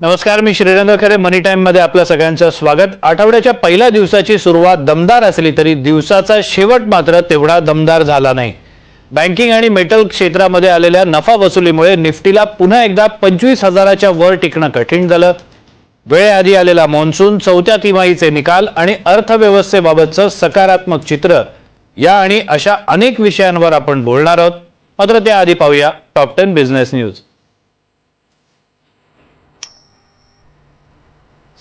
नमस्कार मी श्रीरंग खरे. मनी टाइममध्ये आपलं सगळ्यांचं स्वागत. आठवड्याच्या पहिल्या दिवसाची सुरुवात दमदार असली तरी दिवसाचा शेवट मात्र तेवढा दमदार झाला नाही. बँकिंग आणि मेटल क्षेत्रामध्ये आलेल्या नफा वसुलीमुळे निफ्टीला पुन्हा एकदा पंचवीस हजाराच्या वर टिकणं कठीण झालं. वेळेआधी आलेला मान्सून चौथ्या तिमाहीचे निकाल आणि अर्थव्यवस्थेबाबतचं सकारात्मक चित्र. या आणि अशा अनेक विषयांवर आपण बोलणार आहोत. मात्र त्याआधी पाहूया टॉप टेन बिझनेस न्यूज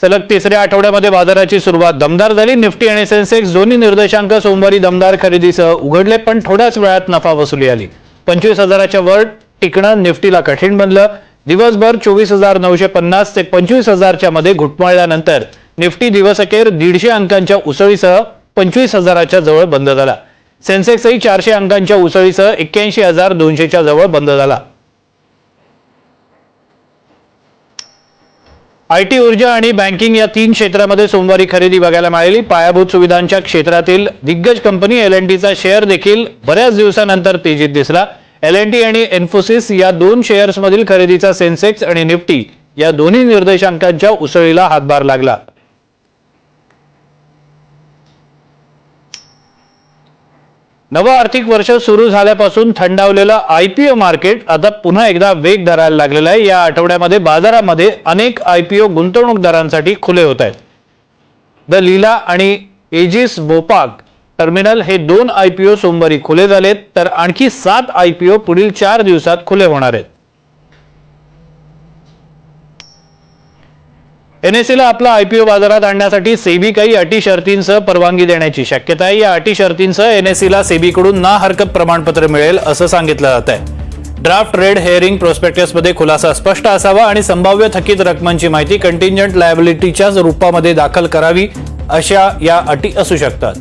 सलग तिसऱ्या आठवड्यामध्ये बाजाराची सुरुवात. दमदार झाली निफ्टी आणि सेन्सेक्स दोन्ही निर्देशांक सोमवारी दमदार खरेदीसह उघडले पण थोड्याच वेळात नफा वसुली आली. पंचवीस हजाराच्या वर टिकणं निफ्टीला कठीण बनलं. दिवसभर चोवीस हजार नऊशे पन्नास ते पंचवीस हजारच्या मध्ये घुटमाळल्यानंतर निफ्टी दिवसअखेर दीडशे अंकांच्या उसळीसह पंचवीस हजाराच्या जवळ बंद झाला. सेन्सेक्सही चारशे अंकांच्या उसळीसह एक्क्याऐंशी हजार दोनशेच्या जवळ बंद झाला. आय टी ऊर्जा आणि बँकिंग या तीन क्षेत्रामध्ये सोमवारी खरेदी बघायला मिळाली. पायाभूत सुविधांच्या क्षेत्रातील दिग्गज कंपनी एल एन टीचा शेअर देखील बऱ्याच दिवसानंतर तेजीत दिसला. एल एन टी आणि इन्फोसिस या दोन शेअर्समधील खरेदीचा सेन्सेक्स आणि निफ्टी या दोन्ही निर्देशांकांच्या उसळीला हातभार लागला. नवं आर्थिक वर्ष सुरू झाल्यापासून थंडावलेलं ओ मार्केट आता पुन्हा एकदा वेग धरायला लागलेला आहे. या आठवड्यामध्ये बाजारामध्ये अनेक आय पी ओ गुंतवणूकदारांसाठी खुले होत आहेत. द लीला आणि एजिस बोपाक टर्मिनल हे दोन आय पी ओ सोमवारी खुले झालेत तर आणखी सात आय पी ओ पुढील चार दिवसात खुले होणार आहेत. एनएससीला आपला आयपीओ बाजारात आणण्यासाठी सेबी काही अटी शर्तींसह परवानगी देण्याची शक्यता आहे या अटी शर्तींसह एनएससीला सेबीकडून ना हरकत प्रमाणपत्र मिळेल असं सांगितलं जात आहे ड्राफ्ट रेड हेअरिंग प्रोस्पेक्टसमध्ये खुलासा स्पष्ट असावा आणि संभाव्य थकीत रकमांची माहिती कंटिंजंट लायबिलिटीच्या रूपामध्ये दाखल करावी अशा या अटी असू शकतात.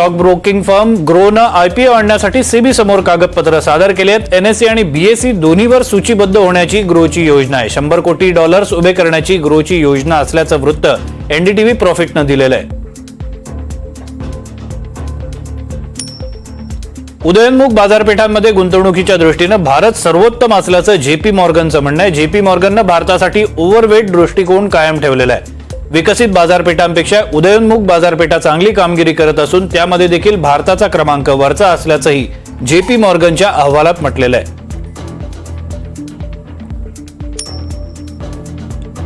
स्टॉक ब्रोकिंग फर्म ग्रोनं आयपीओ आणण्यासाठी सेबी समोर कागदपत्र सादर केले आहेत एनएससी आणि बीएससी दोन्हीवर सूचीबद्ध होण्याची ग्रोची योजना आहे. शंभर कोटी डॉलर्स उभे करण्याची ग्रोची योजना असल्याचं वृत्त एनडीटीव्ही प्रॉफिटनं दिलेलं आहे. उदयोन्मुख बाजारपेठांमध्ये गुंतवणुकीच्या दृष्टीनं भारत सर्वोत्तम असल्याचं जेपी मॉर्गनचं म्हणणं आहे. जेपी मॉर्गननं भारतासाठी ओव्हरवेट दृष्टिकोन कायम ठेवलेला आहे. विकसित बाजारपेठांपेक्षा उदयोन्मुख बाजारपेठा चांगली कामगिरी करत असून त्यामध्ये देखील भारताचा क्रमांक वरचा असल्याचंही जे पी मॉर्गनच्या अहवालात म्हटलेलं आहे.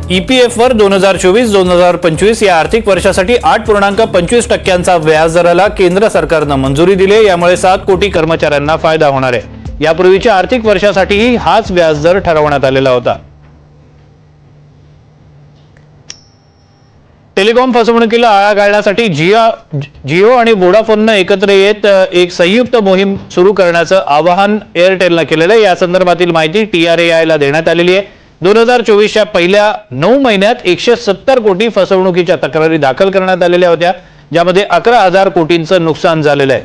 ईपीएफ वर दोन हजार चोवीस दोन हजार पंचवीस या आर्थिक वर्षासाठी आठ पूर्णांक पंचवीस टक्क्यांचा व्याजदराला केंद्र सरकारनं मंजुरी दिली आहे. यामुळे सात कोटी कर्मचाऱ्यांना फायदा होणार आहे. यापूर्वीच्या आर्थिक वर्षासाठीही हाच व्याजदर ठरवण्यात आलेला होता. टेलिकॉम फसवणुकीला आळा घालण्यासाठी जिओ जिओ आणि वोडाफोननं एकत्र येत एक संयुक्त मोहीम सुरू करण्याचं आवाहन एअरटेलनं केलेलं आहे. या संदर्भातील माहिती टी आर ए ला देण्यात आलेली आहे. दोन हजार चोवीसच्या पहिल्या नऊ महिन्यात एकशे सत्तर कोटी फसवणुकीच्या तक्रारी दाखल करण्यात आलेल्या होत्या ज्यामध्ये अकरा हजार कोटींचं नुकसान झालेलं आहे.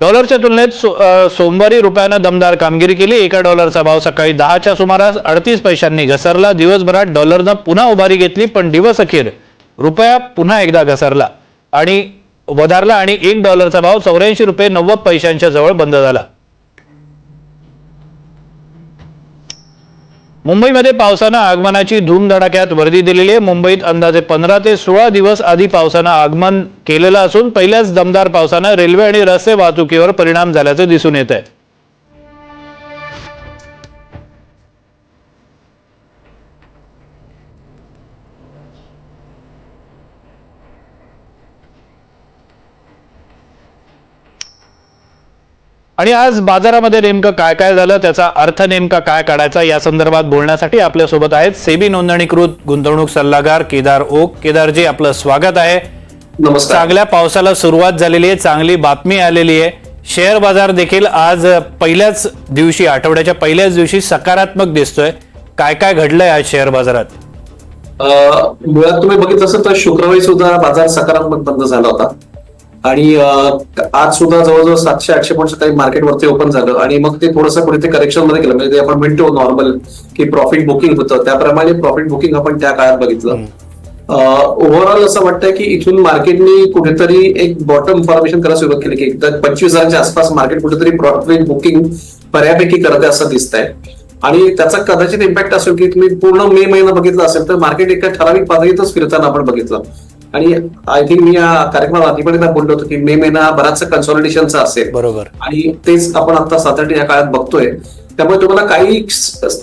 डॉलरच्या तुलनेत सो- सोमवारी रुपयानं दमदार कामगिरी केली. एका डॉलरचा भाव सकाळी दहाच्या सुमारास अडतीस पैशांनी घसरला. दिवसभरात डॉलरनं पुन्हा उभारी घेतली पण दिवस अखेर रुपया पुन्हा एकदा घसरला आणि वधारला आणि एक डॉलरचा भाव चौऱ्याऐंशी रुपये नव्वद पैशांच्या जवळ बंद झाला. मुंबईमध्ये पावसानं आगमनाची धूमधडाक्यात वर्दी दिलेली आहे. मुंबईत अंदाजे पंधरा ते सोळा दिवस आधी पावसानं आगमन केलेलं असून पहिल्याच दमदार पावसानं रेल्वे आणि रस्ते वाहतुकीवर परिणाम झाल्याचं दिसून येत आहे आणि आज बाजारामध्ये नेमकं काय काय झालं त्याचा अर्थ नेमका काय काढायचा या संदर्भात बोलण्यासाठी आपल्यासोबत आहेत सेबी नोंदणीकृत गुंतवणूक सल्लागार केदार ओक. केदारजी आपलं स्वागत आहे. नमस्कार. चांगल्या पावसाला सुरुवात झालेली आहे चांगली बातमी आलेली आहे. शेअर बाजार देखील आज पहिल्याच दिवशी आठवड्याच्या पहिल्याच दिवशी सकारात्मक दिसतोय. काय काय घडलंय आज शेअर बाजारात? मुळात तुम्ही बघितलं असेल तर शुक्रवारी सुद्धा बाजार सकारात्मक बंद झाला होता. आणि आज सुद्धा जवळजवळ सातशे आठशे पॉईंट काही मार्केटवरती ओपन झालं. आणि मग ते थोडंसं कुठे ते करेक्शनमध्ये गेलं. म्हणजे ते आपण म्हणतो नॉर्मल की प्रॉफिट बुकिंग होतं. त्याप्रमाणे प्रॉफिट बुकिंग आपण त्या काळात बघितलं. ओव्हरऑल असं वाटतंय की इथून मार्केटने कुठेतरी एक बॉटम फॉर्मेशन करायला सुरुवात केली. की एकदा पंचवीस हजारच्या आसपास मार्केट कुठेतरी प्रॉफिट बुकिंग बऱ्यापैकी करते असं दिसतंय. आणि त्याचा कदाचित इम्पॅक्ट असेल की तुम्ही पूर्ण मे महिना बघितला असेल तर मार्केट एका ठराविक पातळीतच फिरताना आपण बघितलं. आणि आय थिंक मी या कार्यक्रमात आधी पण एकदा बोललो होतो की मे महिना बराचसा कन्सॉलिडेशनचा असेल. बरोबर. आणि तेच आपण आता साधारण या काळात बघतोय. त्यामुळे तुम्हाला काही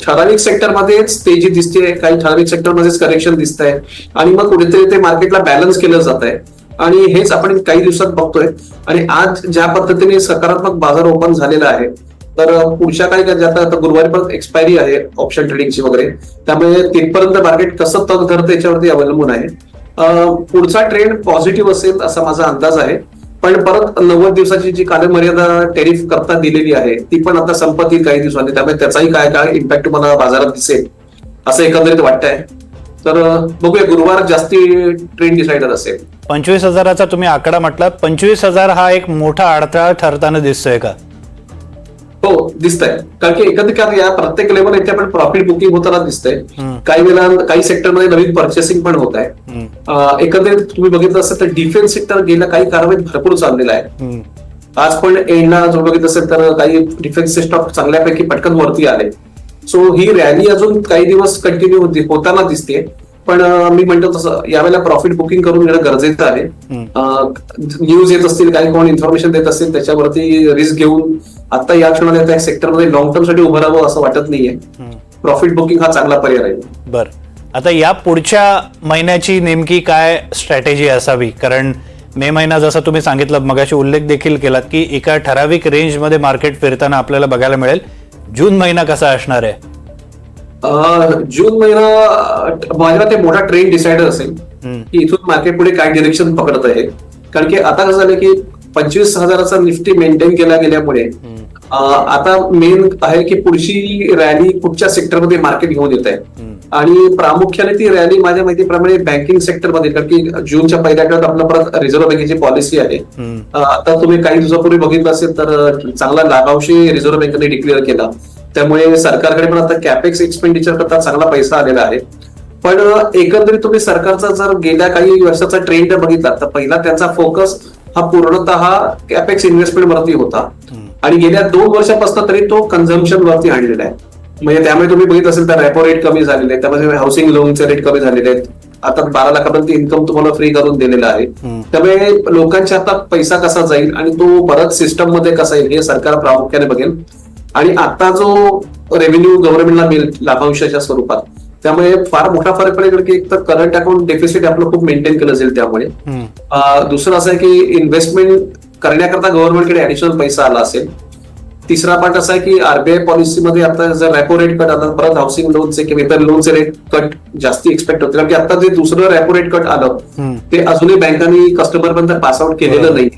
ठराविक सेक्टरमध्येच तेजी दिसते काही ठराविक सेक्टरमध्येच करेक्शन दिसत आहे आणि मग कुठेतरी ते मार्केटला बॅलन्स केलं जात आहे आणि हेच आपण काही दिवसात बघतोय. आणि आज ज्या पद्धतीने सकारात्मक बाजार ओपन झालेला आहे तर पुढच्या काही काय आता आता गुरुवारी परत एक्सपायरी आहे ऑप्शन ट्रेडिंगची वगैरे त्यामुळे तिथपर्यंत मार्केट कसं तग धरतं याच्यावरती अवलंबून आहे. पुढचा ट्रेंड पॉझिटिव्ह असेल असा माझा अंदाज आहे. पण परत नव्वद दिवसाची जी कालमर्यादा टेरिफ करता दिलेली आहे ती पण आता संपत येईल काही दिवसांनी. त्यामुळे त्याचाही काय काय इम्पॅक्ट तुम्हाला बाजारात दिसेल असं एकंदरीत वाटतंय. तर बघूया गुरुवार जास्ती ट्रेंड डिसाइडर असेल. पंचवीस हजाराचा तुम्ही आकडा म्हटलात. पंचवीस हजार हा एक मोठा अडथळा ठरताना दिसतोय का? हो दिसतंय. कारण की एकंदरीत या प्रत्येक लेवल इथे आपण प्रॉफिट बुकिंग होताना दिसतंय. काही वेळा काही सेक्टरमध्ये नवीन पर्चेसिंग पण होत आहे. एकंदरीत तुम्ही बघितलं असेल तर डिफेन्स सेक्टर गेल्या काही कालावधीत भरपूर चाललेला आहे. आज पण एंडला जर बघितलं असेल तर काही डिफेन्सचे स्टॉक चांगल्यापैकी पटकन वरती आले. सो ही रॅली अजून काही दिवस कंटिन्यू होती होताना दिसते पण मी म्हणतो तसं यावेळेला प्रॉफिट बुकिंग करून घेणं गरजेचं आहे. न्यूज येत असतील काही कोण इन्फॉर्मेशन देत असतील त्याच्यावरती रिस्क घेऊन आता या क्षणाला त्या सेक्टरमध्ये लॉंग टर्मसाठी उभं राहावं असं वाटत नाहीये. प्रॉफिट बुकिंग हा चांगला पर्याय राहील बर. आता या पुढच्या महिन्याची नेमकी काय स्ट्रॅटेजी असावी? कारण मे महिना जसं तुम्ही सांगितलं मगाशी उल्लेख देखील केलात की एका ठराविक रेंजमध्ये मार्केट फिरताना आपल्याला बघायला मिळेल. जून महिना कसा असणार आहे? जून महिना माझ्या ते मोठा ट्रेंड डिसाइडर असेल की इथून मार्केट पुढे काय डिरेक्शन पकडत आहे. कारण की आता कसं झालं की पंचवीस हजाराचा निफ्टी मेंटेन केला गेल्यामुळे आता मेन आहे की पुढची रॅली कुठच्या सेक्टरमध्ये मार्केट घेऊन येत आहे. आणि प्रामुख्याने ती रॅली माझ्या माहितीप्रमाणे बँकिंग सेक्टरमध्ये कारण की जूनच्या पहिल्या आठवड्यात आपलं परत रिझर्व्ह बँकेची पॉलिसी आहे. आता तुम्ही काही दिवसापूर्वी बघितलं असेल तर चांगला लाभांशी रिझर्व्ह बँकेने डिक्लेअर केला. त्यामुळे सरकारकडे पण आता कॅपेक्स एक्सपेंडिचर करता चांगला पैसा आलेला आहे. पण एकंदरीत तुम्ही सरकारचा जर गेल्या काही वर्षाचा ट्रेंड बघितला तर पहिला त्यांचा फोकस हा पूर्णतः कॅपेक्स इन्व्हेस्टमेंट वरती होता. आणि गेल्या दोन वर्षापासून तरी तो कन्झम्पशन वरती आणलेला आहे. म्हणजे त्यामुळे तुम्ही बघित असेल तर रेपो रेट कमी झालेले आहेत. त्यामध्ये हाऊसिंग लोनचे रेट कमी झालेले आहेत. आता बारा लाखापर्यंत इन्कम तुम्हाला फ्री करून दिलेला आहे. त्यामुळे लोकांच्या हातात पैसा कसा जाईल आणि तो परत सिस्टममध्ये कसा येईल हे सरकार प्रामुख्याने बघेल. आणि आता जो रेव्हेन्यू गव्हर्नमेंटला मिळेल लाभांशाच्या स्वरूपात त्यामुळे फार मोठा फरक पडेल की एक तर करंट अकाउंट डेफिसिट आपलं खूप मेंटेन केलं जाईल त्यामुळे. दुसरं असं आहे की इन्व्हेस्टमेंट करण्याकरता गव्हर्नमेंटकडे ऍडिशनल पैसा आला असेल. तिसरा पार्ट असा आहे की आरबीआय पॉलिसीमध्ये आता जर रेपो रेट कट आला परत हाऊसिंग लोनचे किंवा इतर लोनचे रेट कट जास्ती एक्सपेक्ट होते कारण की आता जे दुसरं रेपो रेट कट आलं. ते अजूनही बँकांनी कस्टमर पर्यंत पास आउट केलेलं नाही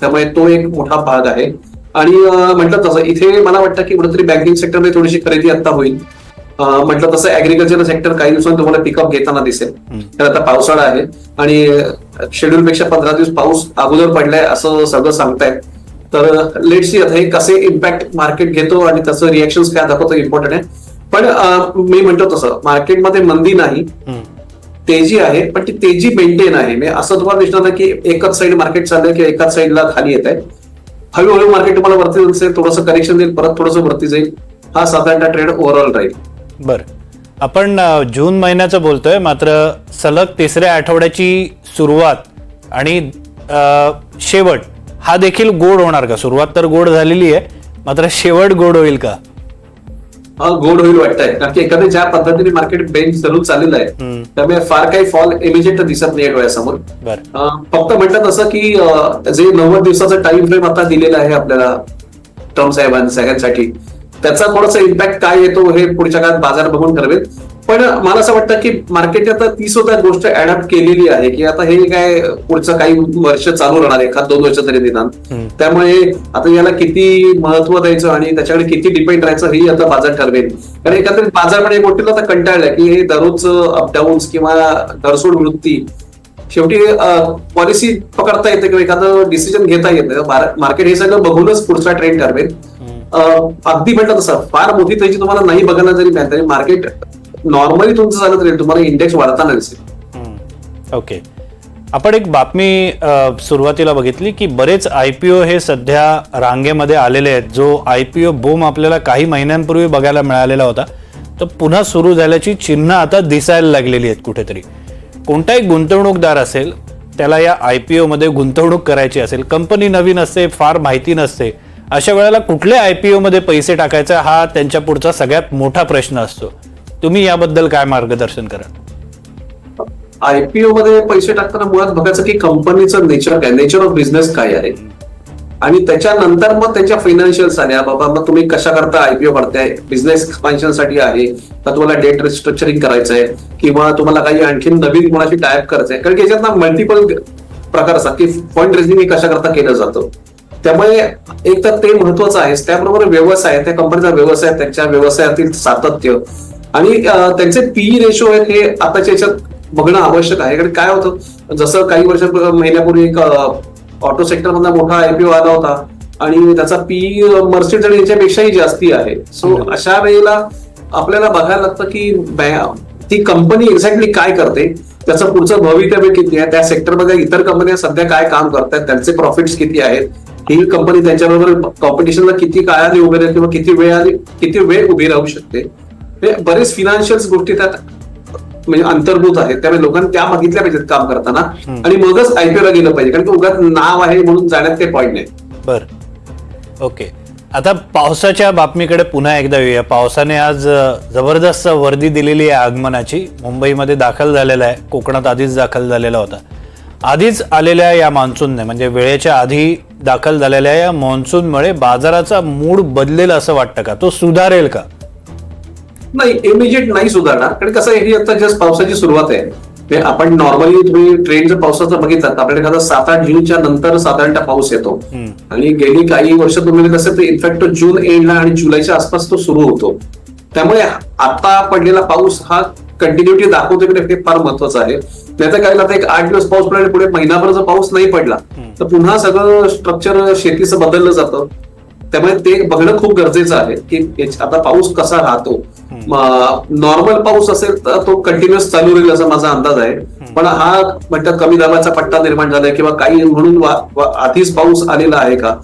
त्यामुळे तो एक मोठा भाग आहे. आणि म्हटलं तसं इथे मला वाटतं की कुठेतरी बँकिंग सेक्टरमध्ये थोडीशी खरेदी आता होईल. म्हटलं तसं ऍग्रिकल्चर सेक्टर काही दिवसांनी तुम्हाला पिकअप घेताना दिसेल. तर आता पावसाळा आहे आणि शेड्यूल पेक्षा पंधरा दिवस पाऊस अगोदर पडलाय असं सगळं सांगतायत. तर लेट सी आता हे कसे इम्पॅक्ट मार्केट घेतो आणि त्याचं रिएक्शन काय दाखवतो इम्पॉर्टंट आहे. पण मी म्हणतो तसं मार्केटमध्ये मंदी नाही. तेजी आहे पण ती तेजी मेंटेन आहे. असं तुम्हाला दिसणार की एकच साईड मार्केट चाललंय किंवा एकाच साईडला खाली येत आहे. हळूहळू मार्केट तुम्हाला वरती दिसेल थोडंसं करेक्शन देईल परत थोडंसं वरती जाईल. हा साधारणतः ट्रेड ओव्हरऑल राहील. बर. आपण जून महिन्याचं बोलतोय मात्र सलग तिसऱ्या आठवड्याची सुरुवात आणि शेवट हा देखील गोड होणार का? सुरुवात तर गोड झालेली आहे मात्र शेवट गोड होईल का? गोड होईल वाटतंय. कारण की एखाद्या ज्या पद्धतीने मार्केट बेंच धरून चाललेलं आहे त्यामुळे फार काही फॉल इमिजिएट दिसत नाही डोळ्यासमोर. फक्त म्हटलं तसं की जे नव्वद दिवसाचं टाइम फ्रेम आता दिलेला आहे आपल्याला टर्म साहेबां सगळ्यांसाठी त्याचा थोडासा इम्पॅक्ट काय येतो हे पुढच्या काळात बाजार बघून ठरवेल. पण मला असं वाटतं की मार्केट आता ती सुद्धा गोष्ट अडॅप्ट केलेली आहे की आता हे काय पुढचं काही वर्ष चालू राहणार एखाद दोन वर्ष तरी निदान. त्यामुळे आता याला किती महत्त्व द्यायचं आणि त्याच्याकडे किती डिपेंड राहायचं हे आता बाजार ठरवेल. कारण एकंदरीत बाजार एक गोष्टीला आता कंटाळलाय की हे दररोज अपडाऊन्स किंवा दरसोड वृत्ती शेवटी पॉलिसी पकडता येते किंवा एखादं डिसिजन घेता येतं. मार्केट हे सगळं बघूनच पुढचा ट्रेंड ठरवेल. अगदी म्हटलं तसं फार मोठी त्याची तुम्हाला नाही बघायला जरी मिळत तरी मार्केट नॉर्मली तुमचं चालत राहील तुम्हाला इंडेक्स वाढताना दिसेल. ओके आपण एक बातमी सुरुवातीला बघितली की बरेच आय पी ओ हे सध्या रांगेमध्ये आलेले आहेत. जो आय पी ओ बूम आपल्याला काही महिन्यांपूर्वी बघायला मिळालेला होता तर पुन्हा सुरू झाल्याची चिन्ह आता दिसायला लागलेली आहेत कुठेतरी. कोणताही गुंतवणूकदार असेल त्याला या आय पी ओमध्ये गुंतवणूक करायची असेल कंपनी नवीन असते फार माहिती नसते अशा वेळेला कुठल्या आय पी ओमध्ये पैसे टाकायचा हा त्यांच्या पुढचा सगळ्यात मोठा प्रश्न असतो. तुम्ही याबद्दल काय मार्गदर्शन कराल? आयपीओ मध्ये पैसे टाकताना मुळात बघायचं की कंपनीचं नेचर काय नेचर ऑफ बिझनेस काय आहे. आणि त्याच्यानंतर मग त्यांच्या फायनान्शियल्स आल्या. बाबा मग तुम्ही कशा करता आयपीओ करताय बिझनेस एक्सपान्शनसाठी आहे. तर तुम्हाला डेट रिस्ट्रक्चरिंग करायचंय? किंवा तुम्हाला काही आणखी नवीन कोणाशी टायप करायचंय? कारण की याच्यात ना मल्टिपल प्रकार असतात की फंड रेझिंग हे कशा करता केलं जातं. त्यामुळे एक तर ते महत्वाचं आहे. त्याबरोबर व्यवसाय त्या कंपनीचा व्यवसाय त्यांच्या व्यवसायातील सातत्य. आणि त्यांचे पीई रेशो आहेत हे आताच्या याच्यात बघणं आवश्यक आहे. कारण काय होतं? जसं काही वर्ष महिन्यापूर्वी एक ऑटो सेक्टर मधला मोठा आयपीओ आला होता. आणि त्याचा पी मर्सिडीज आणि याच्यापेक्षाही जास्ती आहे. सो अशा वेळेला आपल्याला बघायला लागतं की ती कंपनी एक्झॅक्टली काय करते? त्याचं पुढचं भवितव्य किती आहे? त्या सेक्टरमध्ये इतर कंपन्या सध्या काय काम करतात त्यांचे प्रॉफिट्स किती आहेत? ही कंपनी त्यांच्याबरोबर कॉम्पिटिशनला किती काळाने उभे राहील किंवा किती वेळ किती वेळ उभी राहू शकते? हे बरेच फिनान्शियल गोष्टी त्यात म्हणजे अंतर्भूत आहेत. त्यामुळे लोकांनी त्या बघितल्या पाहिजेत काम करताना. आणि मगच आयपीओला गेलं पाहिजे. कारण की उगाच नाव आहे म्हणून जाण्यात काही पॉईंट नाही. बर. ओके. आता पावसाच्या बातमीकडे पुन्हा एकदा येऊया. पावसाने आज जबरदस्त वर्दी दिलेली आहे आगमनाची. मुंबईमध्ये दाखल झालेला आहे. कोकणात आधीच दाखल झालेला होता. आधीच आलेल्या या मान्सूनने म्हणजे वेळेच्या आधी दाखल झालेल्या या मान्सूनमुळे बाजाराचा मूड बदलेल असं वाटतं का? तो सुधारेल का? नाही इमिजिएट नाही सुधारणार. कारण कसं आहे ही आता जस्ट पावसाची सुरुवात आहे. ते आपण नॉर्मली तुम्ही ट्रेन जर पावसाचं बघितलं तर आपल्याकडे आता सात आठ जूनच्या नंतर साधारणतः पाऊस येतो. आणि गेली काही वर्ष तुम्ही कसं ते इनफॅक्ट जून एंडला आणि जुलैच्या आसपास तो सुरू होतो. त्यामुळे आता पडलेला पाऊस हा कंटिन्युटी दाखवतो की नाही हे फार महत्वाचं आहे. नाहीतर काय आता एक आठ दिवस पाऊस पडला पुढे महिनाभर जर पाऊस नाही पडला तर पुन्हा सगळं स्ट्रक्चर शेतीचं बदललं जातं. त्यामुळे ते बघणं खूप गरजेचं आहे की आता पाऊस कसा राहतो नॉर्मल पाऊस असेल तर तो कंटिन्युअस चालू राहील असा माझा अंदाज आहे. पण हा म्हणतात कमी दाबाचा पट्टा निर्माण झालाय किंवा काही म्हणून आधीच पाऊस आलेला आहे का?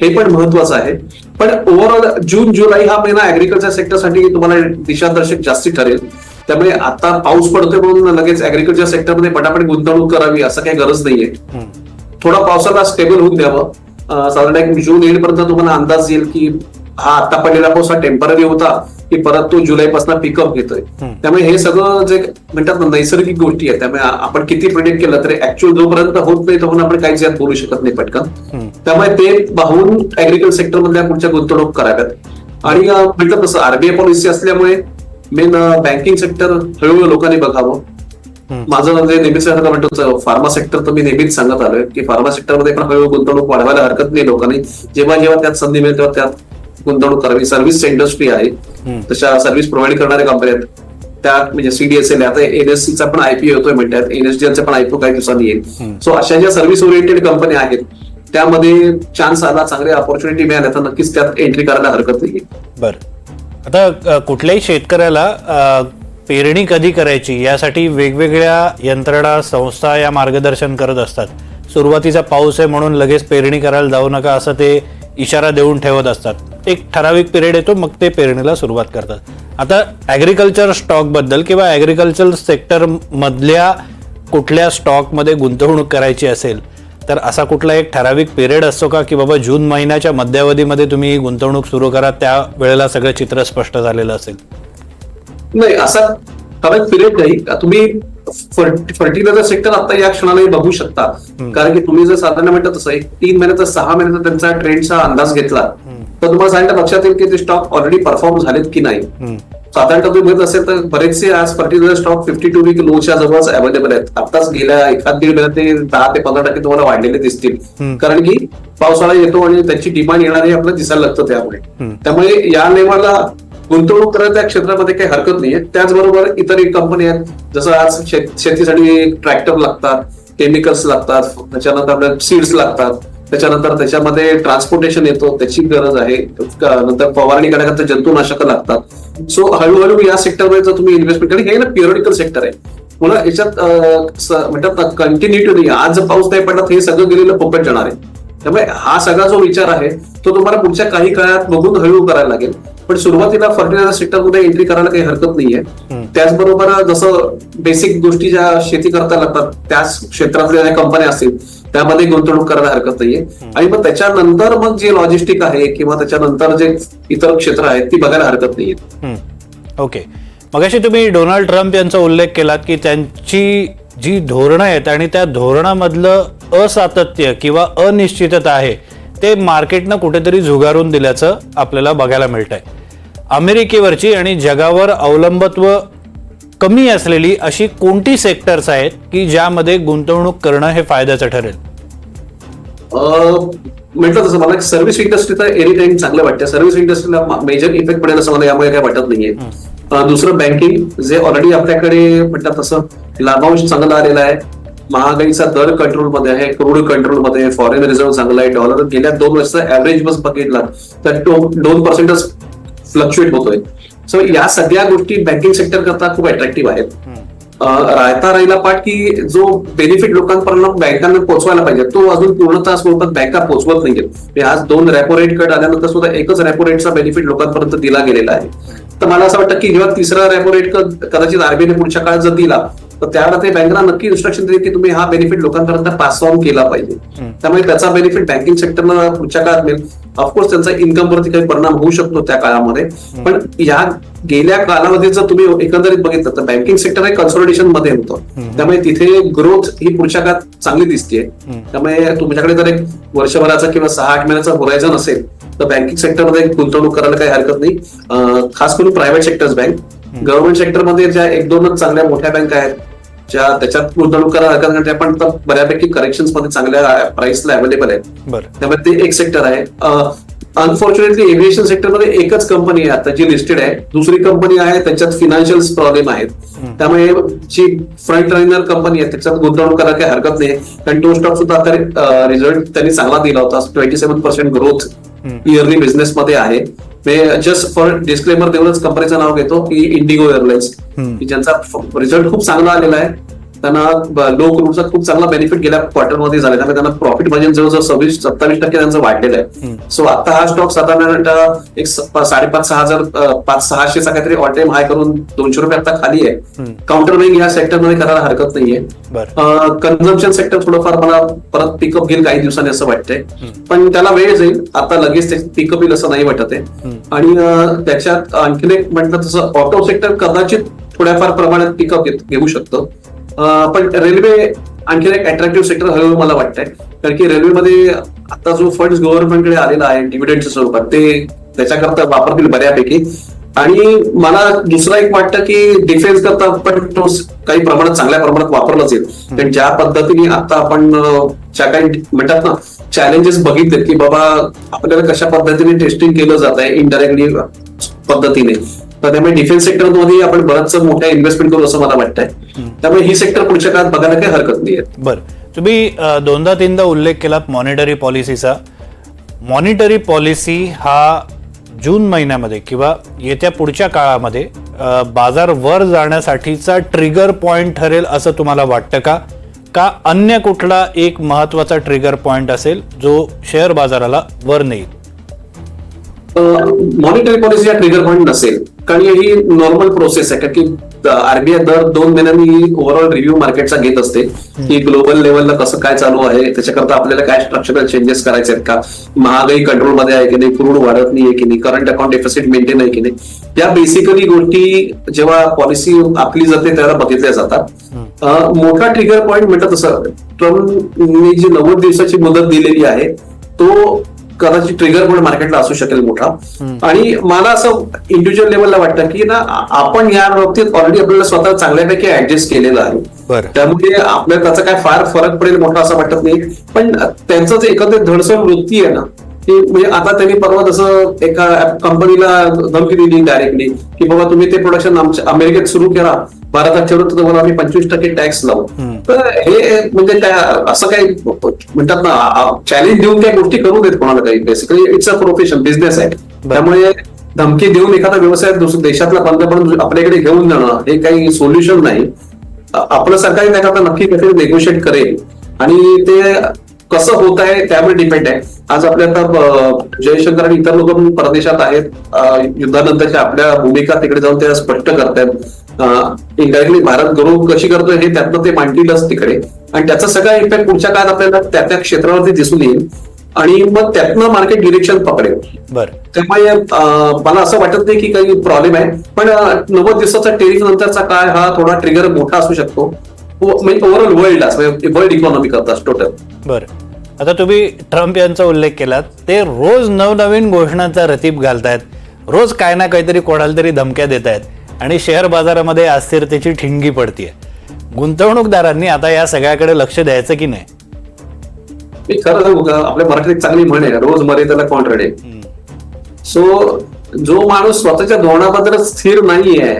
हे पण महत्वाचं आहे. पण ओव्हरऑल जून जुलै हा महिना ऍग्रिकल्चर सेक्टरसाठी तुम्हाला दिशादर्शक जास्ती ठरेल. त्यामुळे आता पाऊस पडतोय म्हणून लगेच ऍग्रिकल्चर सेक्टरमध्ये पटापट गुंतवणूक करावी असं काही गरज नाहीये. थोडा पावसाला स्टेबल होऊन द्यावं. साधारण एक जून एंड पर्यंत तुम्हाला अंदाज येईल की हा आता पडलेला पाऊस हा टेंपररी होता. की परत तो जुलैपासून पिकअप घेतोय. त्यामुळे हे सगळं जे म्हणतात ना नैसर्गिक गोष्टी आहेत त्यामुळे आपण किती प्रिडिक्ट केलं तरी ऍक्च्युअल जोपर्यंत होत नाही तोपर्यंत आपण काहीच यात बोलू शकत नाही पटकन. त्यामुळे ते पाहून ऍग्रिकल्चर सेक्टर मधल्या पुढच्या गुंतवणूक कराव्यात. आणि म्हणतात तसं आरबीआय पॉलिसी असल्यामुळे मेन बँकिंग सेक्टर हळूहळू लोकांनी बघावं. माझं म्हणजे नेहमीच म्हणतो फार्मा सेक्टर तर मी नेहमीच सांगत आलोय की फार्मा सेक्टरमध्ये पण हळूहळू गुंतवणूक वाढवायला हरकत नाही लोकांनी. जेव्हा जेव्हा त्यात संधी मिळेल तेव्हा त्यात गुंतवणूक करावी. सर्व्हिस इंडस्ट्री आहे. तशा सर्व्हिस प्रोव्हाइड करणाऱ्या कंपन्या आहेत. त्यात म्हणजे सीडीएसएल आता एनएससीचा पण आयपीओ येतोय म्हणतात. एनएसडीएलचा पण आयपीओ काही दिवसांनी येईल. सो अशा ज्या सर्व्हिस ओरिएंटेड कंपन्या आहेत त्यामध्ये चान्स आला चांगली ऑपॉर्च्युनिटी मिळाल्या तर नक्कीच त्यात एंट्री करायला हरकत नाही बर. आता कुठल्याही शेतकऱ्याला पेरणी कधी करायची यासाठी वेगवेगळ्या यंत्रणा संस्था या मार्गदर्शन करत असतात. सुरुवातीचा पाऊस आहे म्हणून लगेच पेरणी करायला जाऊ नका असं ते इशारा देऊन ठेवत असतात. एक ठराविक पिरियड येतो मग ते पेरणीला सुरुवात करतात. आता ॲग्रिकल्चर स्टॉकबद्दल किंवा ॲग्रिकल्चर सेक्टर मधल्या कुठल्या स्टॉकमध्ये गुंतवणूक करायची असेल तर असा कुठला एक ठराविक पिरियड असतो का? की बाबा जून महिन्याच्या मध्यावधीमध्ये तुम्ही गुंतवणूक सुरू करा त्या वेळेला सगळं चित्र स्पष्ट झालेलं असेल? नाही असा ठराविक पिरियड नाही. तुम्ही फर्टिलायझर सेक्टर आता या क्षणालाही बघू शकता. कारण की तुम्ही जर साधारण म्हणतात तसं एक तीन महिन्याचा सहा महिन्याचा त्यांचा ट्रेंडचा अंदाज घेतला तर तुम्हाला सांगितलं लक्षात येईल की ते स्टॉक ऑलरेडी परफॉर्म झालेत की नाही? साधारणतः तुम्ही बघत असेल तर बरेचसे आज particular stock fifty two week लोच्या जवळच अवेलेबल आहेत. आताच गेल्या एखाद दीड महिन्यात ते दहा ते पंधरा टक्के तुम्हाला वाढलेले दिसतील. कारण की पावसाळा येतो आणि त्याची डिमांड येणार हे आपल्याला दिसायला लागतं त्यामुळे. त्यामुळे या लेवलला गुंतवणूक करायला त्या क्षेत्रामध्ये काही हरकत नाहीये. त्याचबरोबर इतर कंपनी आहेत. जसं आज शेत- शेतीसाठी ट्रॅक्टर लागतात केमिकल्स लागतात त्याच्यानंतर आपल्याला सीड्स लागतात. त्याच्यानंतर त्याच्यामध्ये ट्रान्सपोर्टेशन येतो त्याची गरज आहे. नंतर फवारणी करण्याकरता जंतुनाशक लागतात. सो हळूहळू या सेक्टरमध्ये जर तुम्ही इन्व्हेस्टमेंट कारण हे ना पिरियडिकल सेक्टर आहे. मला याच्यात म्हणतात ना कंटिन्युटी नाही. आज जर पाऊस नाही पडला हे सगळं गेलेलं पोकट जाणार आहे. त्यामुळे हा सगळा जो विचार आहे तो तुम्हाला पुढच्या काही काळात बघून हळूहळू करायला लागेल. पण सुरुवातीला फर्टिलायझर सेक्टरमध्ये एंट्री करायला काही हरकत नाहीये. त्याचबरोबर जसं बेसिक गोष्टी ज्या शेती करता लागतात त्याच क्षेत्रातल्या ज्या कंपन्या असतील त्यामध्ये गुंतवणूक करायला हरकत नाहीये. आणि मग त्याच्यानंतर मग जे लॉजिस्टिक आहे किंवा त्याच्यानंतर जे इतर क्षेत्र आहेत ती बघायला हरकत नाहीये. ओके मगाशी तुम्ही डोनाल्ड ट्रम्प यांचा उल्लेख केलात की त्यांची जी धोरणं आहेत आणि त्या धोरणामधलं असातत्य किंवा अनिश्चितता आहे ते मार्केटनं कुठेतरी झुगारून दिल्याचं आपल्याला बघायला मिळतंय. अमेरिकेवरची आणि जगावर अवलंबत्व कमी असलेली अशी कोणती सेक्टर्स आहेत की ज्यामध्ये गुंतवणूक करणं हे फायद्याचं ठरेल? म्हटलं तसं मला सर्व्हिस इंडस्ट्री तर एनी टाइम चांगलं वाटतं. सर्व्हिस इंडस्ट्रीला मेजर इफेक्ट पडेल असं मला यामुळे काही वाटत नाहीये. दुसरं बँकिंग जे ऑलरेडी आपल्याकडे म्हणतात तसं लाभांश चांगला आलेला आहे. महागाईचा दर कंट्रोलमध्ये आहे क्रूड कंट्रोलमध्ये फॉरेन रिझर्व्ह चांगला आहे. डॉलर गेल्या दोन वर्षाचा ऍव्हरेज बस बघितला तर तो दोन पर्सेंटच फ्लक्च्युएट होतोय. सो या सगळ्या गोष्टी बँकिंग सेक्टर करता खूप अट्रॅक्टिव्ह आहेत. राहता राहिला पाठ की जो बेनिफिट लोकांपर्यंत बँकांना पोहोचवायला पाहिजे तो अजून पूर्णतः स्वरूपात बँका पोहोचवत नाहीये म्हणजे आज दोन रेपो रेट कट आल्यानंतर सुद्धा एकच रेपो रेटचा बेनिफिट लोकांपर्यंत दिला गेलेला आहे. तर मला असं वाटतं की जेव्हा तिसरा रेपो रेट कदाचित आरबीआयने पुढच्या काळात जर दिला तर त्यावेळेला ते बँकांना नक्की इन्स्ट्रक्शन देईल की तुम्ही हा बेनिफिट लोकांपर्यंत पास ऑन केला पाहिजे. त्यामुळे त्याचा बेनिफिट बँकिंग सेक्टरला पुढच्या काळात मिळेल. ऑफकोर्स त्यांचा इन्कम वरती काही परिणाम होऊ शकतो त्या काळामध्ये. पण या गेल्या कालावधीत जर तुम्ही एकंदरीत बघितलं तर बँकिंग सेक्टर हे कन्सोलिडेशनमध्ये होतं. त्यामुळे तिथे ग्रोथ ही पुढच्या काळात चांगली दिसते त्यामुळे तुमच्याकडे जर एक वर्षभराचा किंवा सहा आठ महिन्याचा होरायझन असेल तर बँकिंग सेक्टरमध्ये गुंतवणूक करायला काही हरकत नाही. खास करून प्रायव्हेट सेक्टर्स बँक गव्हर्नमेंट सेक्टरमध्ये ज्या एक दोनच चांगल्या मोठ्या बँक आहेत ज्या त्याच्यात गुंतवणूक करायला हरकत नाही त्या पण बऱ्यापैकी करेक्शनमध्ये चांगल्या प्राइसला अवेलेबल आहेत. त्यामुळे ते एक सेक्टर आहे. अनफॉर्च्युनेटली एव्हिएशन सेक्टरमध्ये एकच कंपनी आहे आता जी लिस्टेड आहे. दुसरी कंपनी आहे त्याच्यात फिनान्शियल प्रॉब्लेम आहेत. त्यामुळे जी फ्रंट रनर कंपनी आहे त्याच्यात गुंतवणूक करायला काही हरकत नाही. कारण तो स्टॉक सुद्धा आता रिझल्ट त्यांनी चांगला दिला होता. Twenty seven percent growth yearly business मध्ये आहे जस्ट फॉर डिस्क्लेमर देऊनच कंपनीचं नाव घेतो की इंडिगो एअरलाइन्स की ज्यांचा रिझल्ट खूप चांगला आलेला आहे. त्यांना लो क्रूडचा खूप चांगला बेनिफिट गेल्या क्वार्टरमध्ये झाला त्यामुळे त्यांना प्रॉफिट मार्जिन जवळजवळ सव्वीस सत्तावीस टक्के त्यांचं वाढलेलं आहे. सो आता हा स्टॉक साधारणतः एक साडेपाच सहा हजार पाच सहाशेचा काहीतरी ऑल टाइम हाय करून दोनशे रुपये आता खाली आहे. काउंटर बेंग ह्या सेक्टरमध्ये करायला हरकत नाहीये. कन्झम्पशन सेक्टर थोडंफार मला परत पिकअप घेईल काही दिवसांनी असं वाटतंय. पण त्याला वेळ जाईल. आता लगेच पिकअप येईल असं नाही वाटत आहे. आणि त्याच्यात आणखीन एक म्हटलं तसं ऑटो सेक्टर कदाचित थोड्याफार प्रमाणात पिकअप घेऊ शकतं. पण रेल्वे आणखीन एक अट्रॅक्टिव्ह सेक्टर हळूहळू मला वाटतंय. कारण की रेल्वेमध्ये आता जो फंड गव्हर्नमेंटकडे आलेला आहे डिव्हिडंडच्या स्वरूपात ते त्याच्याकरता वापरतील बऱ्यापैकी. आणि मला दुसरा एक वाटतं की डिफेन्स करता पण तो काही प्रमाणात चांगल्या प्रमाणात वापरलाच येईल. कारण ज्या पद्धतीने आता आपण ज्या काही म्हणतात ना चॅलेंजेस बघितलेत की बाबा आपल्याला कशा पद्धतीने टेस्टिंग केलं जात आहे इनडायरेक्टली पद्धतीने. तर त्यामुळे डिफेन्स सेक्टरमध्ये आपण बरंच मोठ्या इन्व्हेस्टमेंट करू असं मला वाटतंय. त्यामुळे ही सेक्टर पुढच्या काळात बघायला काही हरकत नाही बरं. तुम्ही दोनदा तीनदा उल्लेख केला मॉनिटरी पॉलिसीचा मॉनिटरी पॉलिसी हा जून महिन्यामध्ये किंवा येत्या पुढच्या काळामध्ये बाजार वर जाण्यासाठीचा ट्रिगर पॉइंट ठरेल असं तुम्हाला वाटतं का? का अन्य कुठला एक महत्त्वाचा ट्रिगर पॉइंट असेल जो शेअर बाजाराला वर नेईल? मॉनिटरी पॉलिसी हा ट्रिगर पॉईंट नसेल. कारण ही नॉर्मल प्रोसेस आहे. कारण की आरबीआय दर दोन महिन्यांनी ओव्हरऑल रिव्ह्यू मार्केटचा घेत असते. की ग्लोबल लेवलला कसं काय चालू आहे त्याच्याकरता आपल्याला काय स्ट्रक्चरल चेंजेस करायचे आहेत का? महागाई कंट्रोलमध्ये आहे की नाही? क्रूड वाढत नाहीये की नाही? करंट अकाउंट डेफिसिट मेंटेन आहे की नाही? या बेसिकली गोष्टी जेव्हा पॉलिसी आखली जाते त्याला बघितल्या जातात. मोठा ट्रिगर पॉईंट म्हणतात तसं ट्रम्पनी जी नव्वद दिवसाची मुदत दिलेली आहे तो कदाचित ट्रिगर पॉईंट मार्केटला असू शकेल मोठा. आणि मला असं इंडिव्हिज्युअल लेवलला वाटतं की ना आपण या बाबतीत ऑलरेडी आपल्याला स्वतः चांगल्यापैकी ऍडजस्ट केलेलं आहे. त्यामुळे आपल्याला त्याचा काय फार फरक पडेल मोठा असं वाटत नाही. पण त्यांचं जे एकंदरीत धडसड वृत्ती आहे ना की म्हणजे आता त्यांनी परवा जसं एका कंपनीला धमकी दिली डायरेक्टली की बाबा तुम्ही ते प्रोडक्शन आमच्या अमेरिकेत सुरू करा भारतात ठेवलं तर तुम्हाला आम्ही पंचवीस टक्के टॅक्स लावू तर हे म्हणजे काय असं काही म्हणतात ना चॅलेंज देऊन काही गोष्टी करू देत कोणाला काही. Basically it's a profession business आहे. त्यामुळे धमकी देऊन एखादा व्यवसाय दुसऱ्या देशातला पंतप्रधान आपल्याकडे घेऊन जाणं हे काही सोल्युशन नाही. आपलं सरकार त्याकरता नक्की काहीतरी नेगोशिएट करेल. आणि ते कसं होत आहे त्यावर डिपेंड आहे. आज आपल्या आता जयशंकर आणि इतर लोक परदेशात आहेत. युद्धानंतरच्या आपल्या भूमिका तिकडे जाऊन त्या स्पष्ट करतायत. इनडायरेक्टली भारत ग्रो कशी करतोय हे त्यातनं ते मांडतीलच तिकडे. आणि त्याचा सगळा इफेक्ट पुढच्या काळात आपल्याला त्या त्या क्षेत्रावरती दिसून येईल. आणि मग त्यातनं मार्केट डिरेक्शन पकडेल. बर. त्यामुळे मला असं वाटत नाही की काही प्रॉब्लेम आहे. पण नव्वद दिवसाचा टेरिफ नंतरचा काळ हा थोडा ट्रिगर मोठा असू शकतो. व- म्हणजे ओव्हरऑल म्हणजे वर्ल्ड इकॉनॉमी करतात टोटल बर. आता तुम्ही ट्रम्प यांचा उल्लेख केलात. ते रोज नवनवीन घोषणांचा रतीब घालतायत. रोज काय ना काहीतरी कोणाला तरी धमक्या देत आहेत आणि शेअर बाजारामध्ये अस्थिरतेची ठिणगी पडतीये. गुंतवणूकदारांनी आता या सगळ्याकडे लक्ष द्यायचं की नाही? मी खरं सांगू का? आपल्या मराठीत एक चांगली म्हण आहे रोज मरे त्याला कॉन्ट्रडे सो जो माणूस स्वतःच्या धोरणाबद्दल स्थिर नाहीये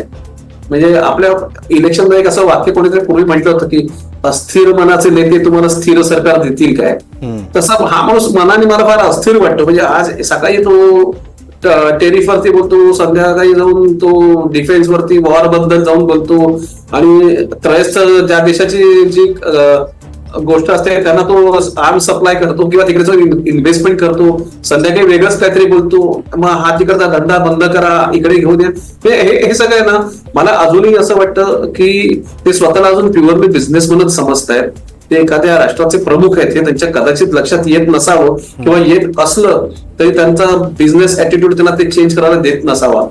म्हणजे आपल्या इलेक्शनमध्ये एक असं वाक्य कोणीतरी पूर्वी म्हटलं होतं की अस्थिर मनाचे नेते तुम्हाला स्थिर सरकार देतील काय. तसा हा माणूस मनाने मला फार अस्थिर वाटतो. म्हणजे आज सकाळी तो टेरिफ वरती बोलतो संध्याकाळी जाऊन तो डिफेन्स वरती वॉरबद्दल जाऊन बोलतो. आणि त्रयस्थ ज्या देशाची जी गोष्ट असते त्यांना तो आर्म सप्लाय करतो किंवा तिकडे इन्व्हेस्टमेंट करतो. संध्याकाळी वेगळंच काहीतरी बोलतो. मग हा तिकडचा धंदा बंद करा इकडे घेऊन दे. हे हे- हे सगळं ना मला अजूनही असं वाटतं की ते स्वतःला अजून प्युअरली बिझनेस म्हणून समजतायत. ते एखाद्या राष्ट्राचे प्रमुख आहेत हे त्यांच्या कदाचित लक्षात येत नसावं किंवा येत असलं तरी त्यांचा बिझनेस ऍटिट्यूड त्यांना ते चेंज करायला देत नसावा.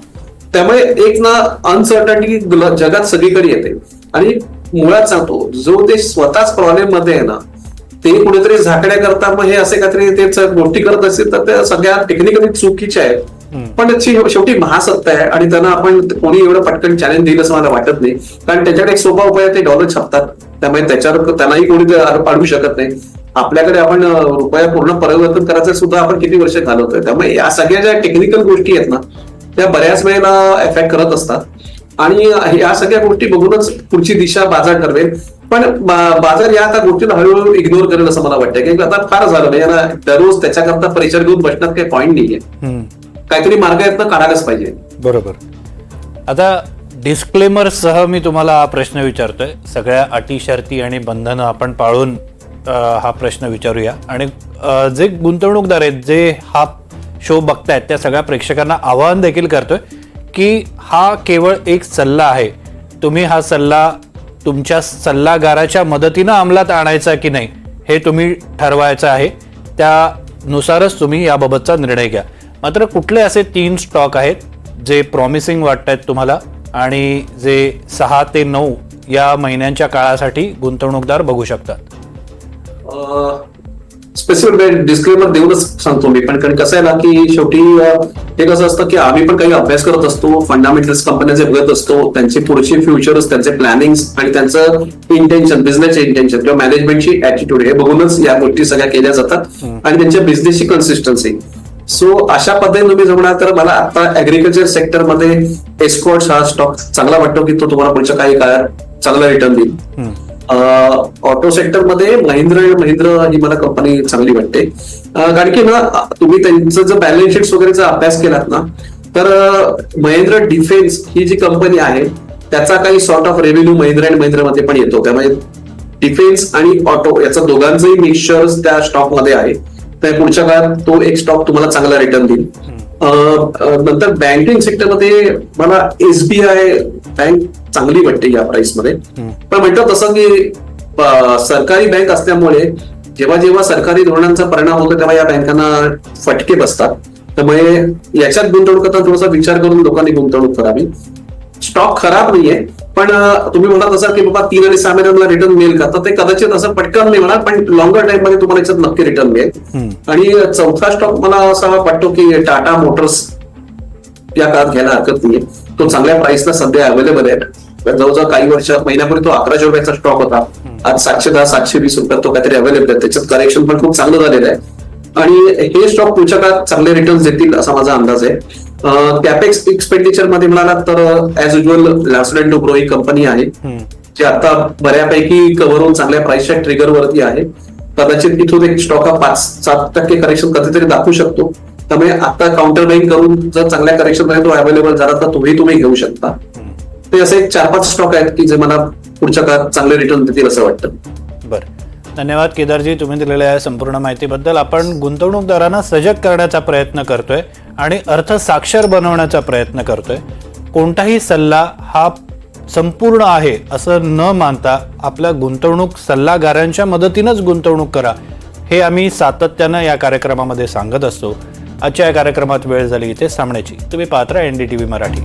त्यामुळे एक ना अनसर्टनिटी जगात सगळीकडे येते. आणि मुळात सांगतो जो ते स्वतःच प्रॉब्लेममध्ये आहे ना ते कुठेतरी झाकण्याकरता मग हे असे काहीतरी ते गोष्टी करत असतील तर त्या सगळ्या टेक्निकली चुकीच्या आहेत. पण त्याची शेवटी महासत्ता आहे आणि त्यांना आपण कोणी एवढं पटकन चॅलेंज देईल असं मला वाटत नाही. कारण त्याच्याकडे एक सोपा उपाय आहे, ते डॉलर छापतात. त्यामुळे त्याच्यावर त्यांनाही कोणी अडू शकत नाही. आपल्याकडे आपण रुपया पूर्ण परिवर्तन करायचं सुद्धा आपण किती वर्ष घालवतोय? त्यामुळे या सगळ्या ज्या टेक्निकल गोष्टी आहेत ना त्या बऱ्याच वेळेला एफेक्ट करत असतात. आणि या सगळ्या गोष्टी बघूनच पुढची दिशा बाजार ठरवेल. पण बाजार या आता गोष्टीला हळूहळू इग्नोर करेल असं मला वाटतं की आता फार झालं म्हणजे याला दररोज त्याच्याकरता परिचय घेऊन बसण्यात काही पॉईंट नाहीये. काहीतरी मार्ग यातनं काढायलाच पाहिजे. बरोबर. आता डिस्क्लेमर सह मी तुम्हाला हा प्रश्न विचारतोय. सगळ्या अटी शर्ती आणि बंधनं आपण पाळून हा प्रश्न विचारूया. आणि जे गुंतवणूकदार आहेत जे हा शो बघतायत त्या सगळ्या प्रेक्षकांना आवाहन देखील करतोय. की हा केवळ एक सल्ला आहे. तुम्ही हा सल्ला तुमच्या सल्लागाराच्या मदतीनं अंमलात आणायचा की नाही हे तुम्ही ठरवायचं आहे. त्यानुसारच तुम्ही याबाबतचा निर्णय घ्या. मात्र कुठले असे तीन स्टॉक आहेत जे प्रॉमिसिंग वाटत आहेत तुम्हाला आणि जे सहा ते नऊ या महिन्यांच्या काळासाठी गुंतवणूकदार बघू शकतात? स्पेसिफिक डिस्क्लेमर देऊनच सांगतो मी. पण कारण कसं आहे ना की शेवटी हे कसं असतं की आम्ही पण काही अभ्यास करत असतो फंडामेंटल्स कंपन्यांचे बघत असतो त्यांची पुढची फ्युचर्स त्यांचे प्लॅनिंग आणि त्यांचं इंटेन्शन बिझनेसचे इंटेन्शन किंवा मॅनेजमेंटची ऍटिट्यूड हे बघूनच या गोष्टी सगळ्या केल्या जातात. आणि त्यांच्या बिझनेसची कन्सिस्टन्सी सो अशा पद्धतीने तुम्ही जमणार तर मला आता ऍग्रिकल्चर सेक्टरमध्ये एस्कॉर्ट्स हा स्टॉक चांगला वाटतो की तो तुम्हाला पुढच्या काही काळात चांगला रिटर्न देईल. ऑटो सेक्टरमध्ये महिंद्र अँड महिंद्र ही मला कंपनी चांगली वाटते. कारण की ना तुम्ही त्यांचं जर बॅलन्स शीट्स वगैरेचा अभ्यास केलात ना तर महिंद्र डिफेन्स ही जी कंपनी आहे त्याचा काही sort of revenue Mahindra and महिंद्रमध्ये पण येतो. त्यामुळे डिफेन्स आणि ऑटो याचा दोघांचंही मिक्सचर त्या स्टॉकमध्ये आहे. तर पुढच्या काळात तो एक स्टॉक तुम्हाला चांगला रिटर्न देईल. नंतर बँकिंग सेक्टरमध्ये मला एसबीआय बँक चांगली वाटते या प्राइसमध्ये. पण म्हणतो तसं की सरकारी बँक असल्यामुळे जेव्हा जेव्हा सरकारी धोरणांचा परिणाम होतो तेव्हा या बँकांना फटके बसतात. त्यामुळे याच्यात गुंतवणूक करताना थोडासा विचार करून लोकांनी गुंतवणूक करावी. स्टॉक खराब नाहीये पण तुम्ही म्हणत असाल की बाबा तीन आणि सहा महिन्यांना रिटर्न मिळेल का? तर ते कदाचित असं पटकन नाही म्हणा पण लॉंगर टाइममध्ये तुम्हाला याच्यात नक्की रिटर्न मिळेल. आणि चौथा स्टॉक मला असा वाटतो की टाटा मोटर्स या काळात घ्यायला हरकत नाहीये. तो चांगल्या प्राइसला सध्या अवेलेबल आहे. जवळजवळ काही वर्ष महिन्यापूर्वी तो अकराशे रुपयाचा स्टॉक होता. आज सातशे दहा सातशे वीस रुपयात तो काहीतरी अवेलेबल आहे. त्याच्यात करेक्शन पण खूप चांगलं झालेलं आहे. आणि हे स्टॉक पुढच्या काळात चांगले रिटर्न देतील असा माझा अंदाज आहे. कॅपेक्स एक्सपेंडिचरमध्ये म्हणालात तर ऍज युजल लॅसडेंट डुब्रो ही कंपनी आहे. जी आता बऱ्यापैकी कव्हर होऊन चांगल्या प्राइसच्या ट्रिगर वरती आहे. कदाचित इथून एक स्टॉक हा पाच सात टक्के करेक्शन कधीतरी दाखवू शकतो. त्यामुळे आता काउंटर बाईंग करून जर चांगल्या करेक्शन तो अवेलेबल झाला तर तुम्ही तुम्ही घेऊ शकता. ते असे एक चार पाच स्टॉक आहेत की जे मला पुढच्या काळात चांगले रिटर्न देतील असं वाटतं. बरं. धन्यवाद केदारजी तुम्ही दिलेल्या या संपूर्ण माहितीबद्दल. आपण गुंतवणूकदारांना सजग करण्याचा प्रयत्न करतोय आणि अर्थ साक्षर बनवण्याचा प्रयत्न करतोय. कोणताही सल्ला हा संपूर्ण आहे असं न मानता आपल्या गुंतवणूक सल्लागारांच्या मदतीनंच गुंतवणूक करा. हे आम्ही सातत्यानं या कार्यक्रमामध्ये सांगत असतो. आजच्या या कार्यक्रमात वेळ झाली इथे. सामण्याची तुम्ही पात्र N D T V Marathi.